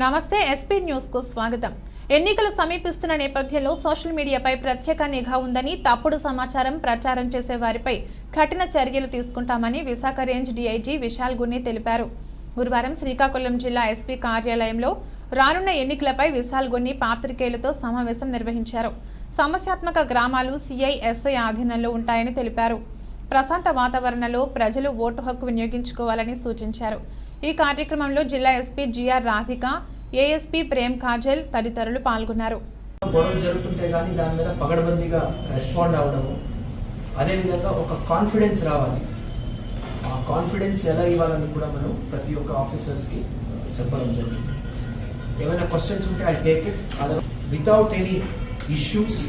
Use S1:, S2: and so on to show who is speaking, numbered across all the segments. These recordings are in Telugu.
S1: నమస్తే ఎస్పీ న్యూస్కు స్వాగతం. ఎన్నికలు సమీపిస్తున్న నేపథ్యంలో సోషల్ మీడియాపై ప్రత్యేక నిఘా ఉందని తప్పుడు సమాచారం ప్రచారం చేసే వారిపై కఠిన చర్యలు తీసుకుంటామని విశాఖ రేంజ్ డీఐజీ విశాల్ గున్ని తెలిపారు. గురువారం శ్రీకాకుళం జిల్లా ఎస్పీ కార్యాలయంలో రానున్న ఎన్నికలపై విశాల్ గున్ని పాత్రికేయులతో సమావేశం నిర్వహించారు. సమస్యాత్మక గ్రామాలు సిఐ ఎస్ఐ ఆధీనంలో ఉంటాయని తెలిపారు. ప్రశాంత వాతావరణంలో ప్రజలు ఓటు హక్కు వినియోగించుకోవాలని సూచించారు. ఈ కార్యక్రమంలో జిల్లా SP GR Radhika ASP Prem Kajal తదితరులు పాల్గొన్నారు.
S2: గొడవలు జరుగుతుంటే కానీ దాని మీద పగడబందీగా రెస్పాండ్ అవ్వడము అదేవిధంగా ఒక కాన్ఫిడెన్స్ రావాలి. ఆ కాన్ఫిడెన్స్ ఎలా ఇవ్వాలని కూడా మనం ప్రతి ఒక్క ఆఫీసర్స్కి చెప్పడం జరుగుతుంది. ఏమైనా క్వశ్చన్స్ ఉంటే I take it other without any issues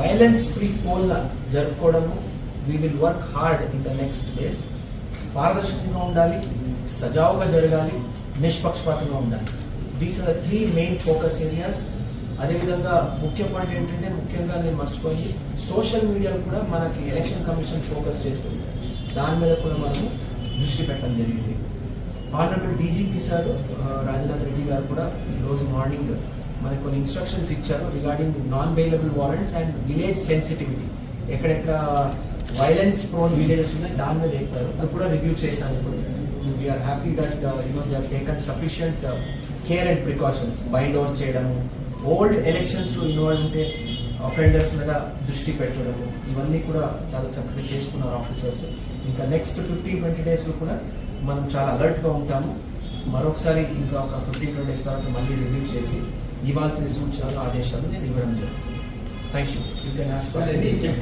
S2: violence free poll జరుపుకోవడము we will work hard in the next days పారదర్శకంగా ఉండాలి సజావుగా జరగాలి నిష్పక్షపాతంగా ఉండాలి. These are the three main focus areas అదేవిధంగా ముఖ్య పాయింట్ ఏంటంటే ముఖ్యంగా నేను మర్చిపోయింది సోషల్ మీడియా కూడా మనకి ఎలక్షన్ కమిషన్ ఫోకస్ చేస్తుంది. దాని మీద కూడా మనము దృష్టి పెట్టడం జరిగింది. Honourable DGP sir Rajnath Reddy గారు కూడా ఈరోజు మార్నింగ్ మనకు కొన్ని ఇన్స్ట్రక్షన్స్ ఇచ్చారు regarding non bailable warrants and village sensitivity ఎక్కడెక్కడ వైలెన్స్ ప్రోన్ విలేజెస్ ఉన్నాయి దాని మీద చెప్పారు అది కూడా రివ్యూ చేశాను ఇప్పుడు. We are happy that you know they taken sufficient care and precautions bind over చేయడము ఓల్డ్ ఎలక్షన్స్లో ఇన్వాల్వ్ ఉంటే అఫెండర్స్ మీద దృష్టి పెట్టడము ఇవన్నీ కూడా చాలా చక్కగా చేసుకున్నారు ఆఫీసర్స్ ఇంకా నెక్స్ట్ ఫిఫ్టీన్ ట్వంటీ డేస్లో కూడా మనం చాలా అలర్ట్గా ఉంటాము. మరొకసారి ఇంకా ఒక ఫిఫ్టీన్ ట్వంటీ డేస్ తర్వాత మళ్ళీ రివ్యూ చేసి ఇవ్వాల్సిన సూచనలు ఆదేశాలు నేను ఇవ్వడం జరుగుతుంది. Thank you you can ask